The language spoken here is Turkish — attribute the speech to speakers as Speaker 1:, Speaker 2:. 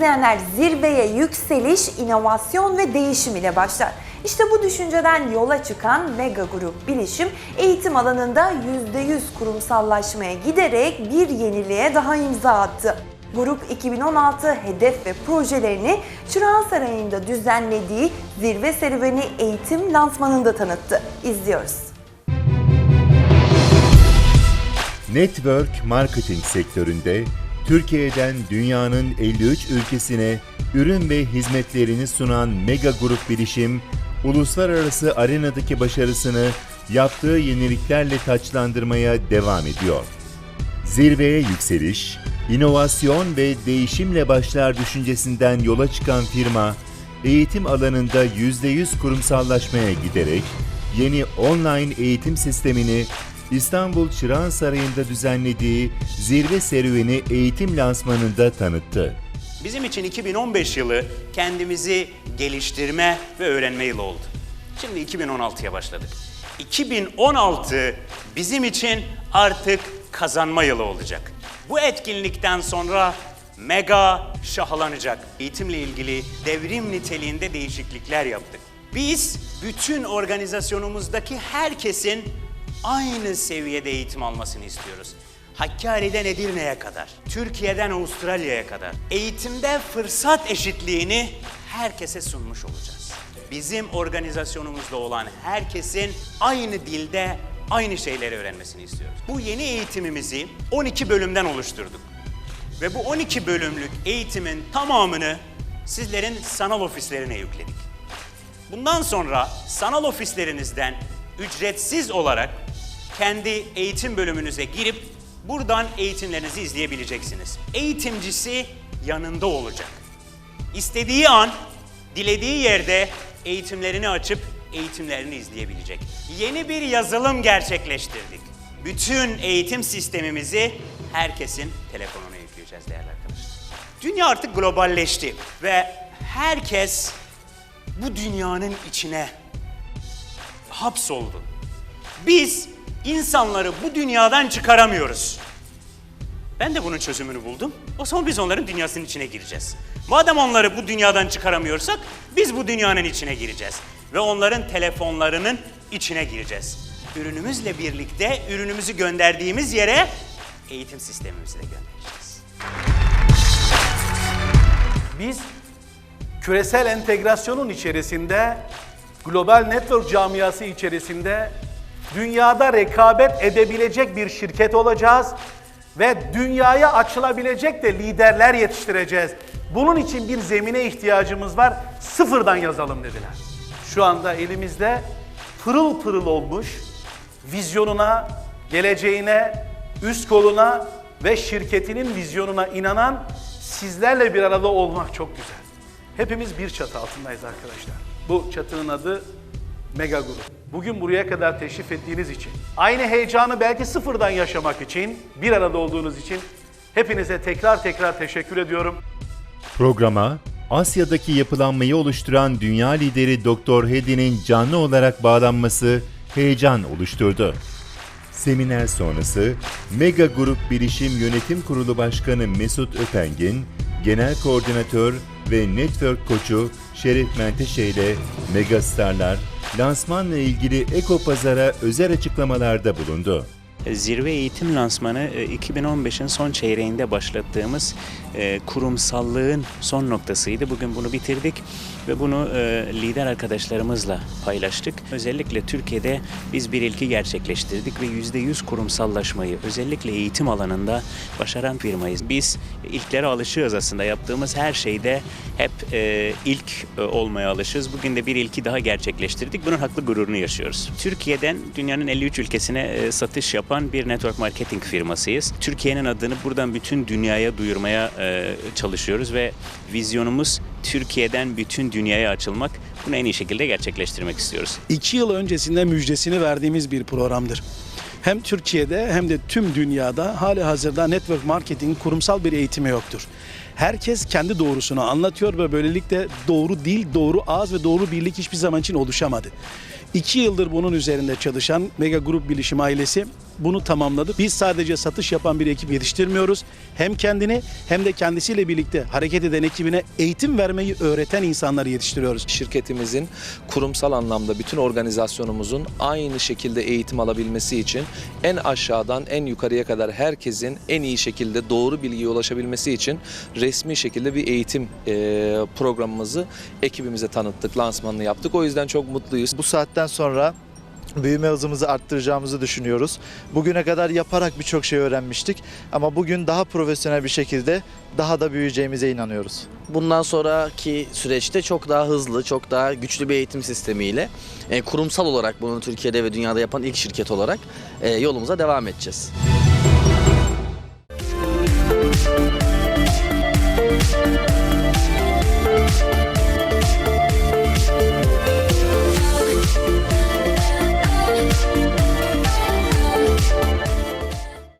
Speaker 1: izleyenler zirveye yükseliş, inovasyon ve değişim ile başlar. İşte bu düşünceden yola çıkan Mega Grup Bilişim eğitim alanında %100 kurumsallaşmaya giderek bir yeniliğe daha imza attı. Grup 2016 hedef ve projelerini Çırağan Sarayı'nda düzenlediği zirve serüveni eğitim lansmanında tanıttı. İzliyoruz.
Speaker 2: Network marketing sektöründe Türkiye'den dünyanın 53 ülkesine ürün ve hizmetlerini sunan Mega Grup Bilişim, uluslararası arenadaki başarısını yaptığı yeniliklerle taçlandırmaya devam ediyor. Zirveye yükseliş, inovasyon ve değişimle başlar düşüncesinden yola çıkan firma, eğitim alanında %100 kurumsallaşmaya giderek yeni online eğitim sistemini İstanbul Çırağan Sarayı'nda düzenlediği zirve serüveni eğitim lansmanında tanıttı.
Speaker 3: Bizim için 2015 yılı kendimizi geliştirme ve öğrenme yılı oldu. Şimdi 2016'ya başladık. 2016 bizim için artık kazanma yılı olacak. Bu etkinlikten sonra mega şahlanacak. Eğitimle ilgili devrim niteliğinde değişiklikler yaptık. Biz bütün organizasyonumuzdaki herkesin aynı seviyede eğitim almasını istiyoruz. Hakkari'den Edirne'ye kadar, Türkiye'den Avustralya'ya kadar eğitimde fırsat eşitliğini herkese sunmuş olacağız. Bizim organizasyonumuzda olan herkesin aynı dilde aynı şeyleri öğrenmesini istiyoruz. Bu yeni eğitimimizi 12 bölümden oluşturduk. Ve bu 12 bölümlük eğitimin tamamını sizlerin sanal ofislerine yükledik. Bundan sonra sanal ofislerinizden ücretsiz olarak kendi eğitim bölümünüze girip buradan eğitimlerinizi izleyebileceksiniz. Eğitimcisi yanında olacak. İstediği an, dilediği yerde eğitimlerini açıp eğitimlerini izleyebilecek. Yeni bir yazılım gerçekleştirdik. Bütün eğitim sistemimizi herkesin telefonuna yükleyeceğiz değerli arkadaşlar. Dünya artık globalleşti ve herkes bu dünyanın içine hapsoldu. Biz insanları bu dünyadan çıkaramıyoruz. Ben de bunun çözümünü buldum. O zaman biz onların dünyasının içine gireceğiz. Madem onları bu dünyadan çıkaramıyorsak biz bu dünyanın içine gireceğiz. Ve onların telefonlarının içine gireceğiz. Ürünümüzle birlikte ürünümüzü gönderdiğimiz yere eğitim sistemimizi de göndereceğiz.
Speaker 4: Biz küresel entegrasyonun içerisinde, global network camiası içerisinde dünyada rekabet edebilecek bir şirket olacağız ve dünyaya açılabilecek de liderler yetiştireceğiz. Bunun için bir zemine ihtiyacımız var. Sıfırdan yazalım dediler. Şu anda elimizde pırıl pırıl olmuş vizyonuna, geleceğine, üst koluna ve şirketinin vizyonuna inanan sizlerle bir arada olmak çok güzel. Hepimiz bir çatı altındayız arkadaşlar. Bu çatının adı Mega Grup. Bugün buraya kadar teşrif ettiğiniz için, aynı heyecanı belki sıfırdan yaşamak için, bir arada olduğunuz için hepinize tekrar tekrar teşekkür ediyorum.
Speaker 2: Programa Asya'daki yapılanmayı oluşturan dünya lideri Dr. Hedi'nin canlı olarak bağlanması heyecan oluşturdu. Seminer sonrası Mega Grup Bilişim Yönetim Kurulu Başkanı Mesut Öpengin, Genel Koordinatör ve Network Koçu Şerif Menteşe ile Megastarlar, lansmanla ilgili Eko Pazar'a özel açıklamalarda bulundu.
Speaker 3: Zirve eğitim lansmanı e, 2015'in son çeyreğinde başlattığımız e, kurumsallığın son noktasıydı. Bugün bunu bitirdik ve bunu e, lider arkadaşlarımızla paylaştık. Özellikle Türkiye'de biz bir ilki gerçekleştirdik ve %100 kurumsallaşmayı özellikle eğitim alanında başaran firmayız. Biz ilklere alışığız aslında yaptığımız her şeyde hep e, ilk e, olmaya alışığız. Bugün de bir ilki daha gerçekleştirdik. Bunun haklı gururunu yaşıyoruz. Türkiye'den dünyanın 53 ülkesine e, satış yapan bir network marketing firmasıyız. Türkiye'nin adını buradan bütün dünyaya duyurmaya e, çalışıyoruz ve vizyonumuz Türkiye'den bütün dünyaya açılmak. Bunu en iyi şekilde gerçekleştirmek istiyoruz.
Speaker 5: iki yıl öncesinde müjdesini verdiğimiz bir programdır. Hem Türkiye'de hem de tüm dünyada hali hazırda network marketing kurumsal bir eğitimi yoktur. Herkes kendi doğrusunu anlatıyor ve böylelikle doğru dil, doğru ağız ve doğru birlik hiçbir zaman için oluşamadı. İki yıldır bunun üzerinde çalışan Mega Grup Bilişim ailesi
Speaker 4: bunu tamamladı. Biz sadece satış yapan bir ekip yetiştirmiyoruz. Hem kendini hem de kendisiyle birlikte hareket eden ekibine eğitim vermeyi öğreten insanları yetiştiriyoruz.
Speaker 6: şirketimizin kurumsal anlamda bütün organizasyonumuzun aynı şekilde eğitim alabilmesi için en aşağıdan en yukarıya kadar herkesin en iyi şekilde doğru bilgiye ulaşabilmesi için resmi şekilde bir eğitim e, programımızı ekibimize tanıttık, lansmanını yaptık. O yüzden çok mutluyuz.
Speaker 7: Bu saatten sonra büyüme hızımızı arttıracağımızı düşünüyoruz. Bugüne kadar yaparak birçok şey öğrenmiştik ama bugün daha profesyonel bir şekilde daha da büyüyeceğimize inanıyoruz.
Speaker 8: Bundan sonraki süreçte çok daha hızlı, çok daha güçlü bir eğitim sistemiyle e, kurumsal olarak bunu Türkiye'de ve dünyada yapan ilk şirket olarak e, yolumuza devam edeceğiz.